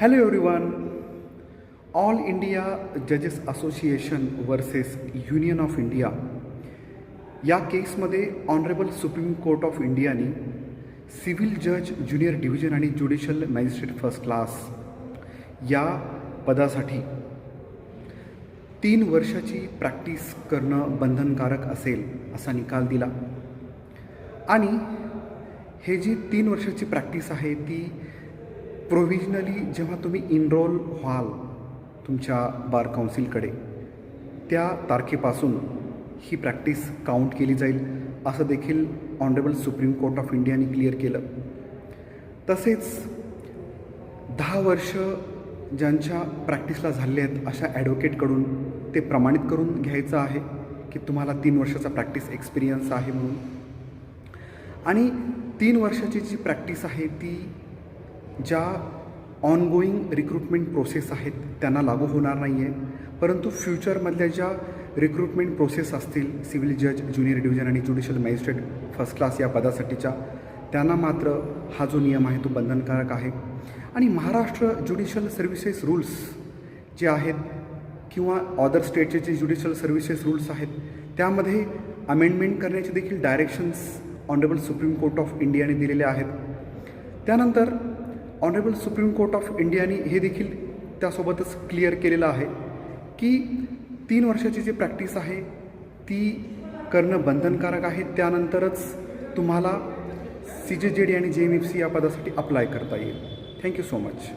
Hello everyone all India जजेस association versus union of India या केसमध्ये ऑनरेबल सुप्रीम कोर्ट ऑफ इंडियाने civil जज ज्युनियर डिव्हिजन आणि ज्युडिशियल मॅजिस्ट्रेट फर्स्ट क्लास या पदासाठी तीन वर्षाची प्रॅक्टिस करणं बंधनकारक असेल असा निकाल दिला. आणि हे जी तीन वर्षाची प्रॅक्टिस आहे ती प्रोव्हिजनली जेव्हा तुम्ही इनरोल व्हाल तुमच्या बार काउन्सिलकडे त्या तारखेपासून ही प्रॅक्टिस काउंट केली जाईल. असं देखील ऑनरेबल सुप्रीम कोर्ट ऑफ इंडियाने क्लिअर केलं. तसेच दहा वर्ष ज्यांच्या प्रॅक्टिसला झाले आहेत अशा ॲडव्होकेटकडून ते प्रमाणित करून घ्यायचं आहे की तुम्हाला तीन वर्षाचा प्रॅक्टिस एक्सपिरियन्स आहे म्हणून. आणि तीन वर्षाची जी प्रॅक्टिस आहे ती ज्या ऑनगोईंग रिक्रुटमेंट प्रोसेस आहेत त्यांना लागू होणार नाही आहे परंतु फ्युचरमधल्या ज्या रिक्रुटमेंट प्रोसेस असतील सिव्हिल जज ज्युनियर डिव्हिजन आणि ज्युडिशियल मॅजिस्ट्रेट फर्स्ट क्लास या पदासाठीच्या त्यांना मात्र हा जो नियम आहे तो बंधनकारक आहे. आणि महाराष्ट्र ज्युडिशियल सर्व्हिसेस रूल्स जे आहेत किंवा अदर स्टेटचे जे ज्युडिशियल सर्व्हिसेस रूल्स आहेत त्यामध्ये अमेंडमेंट करण्याचे देखील directions honourable supreme court of इंडियाने दिलेले आहेत. त्यानंतर ऑनरेबल सुप्रीम कोर्ट ऑफ इंडियाने हे देखील त्यासोबतच क्लिअर केलेलं आहे की तीन वर्षाची जी प्रॅक्टिस आहे ती करणं बंधनकारक आहे. त्यानंतरच तुम्हाला सी जे जे डी आणि जे एम एफ सी या पदासाठी अप्लाय करता येईल. Thank you so much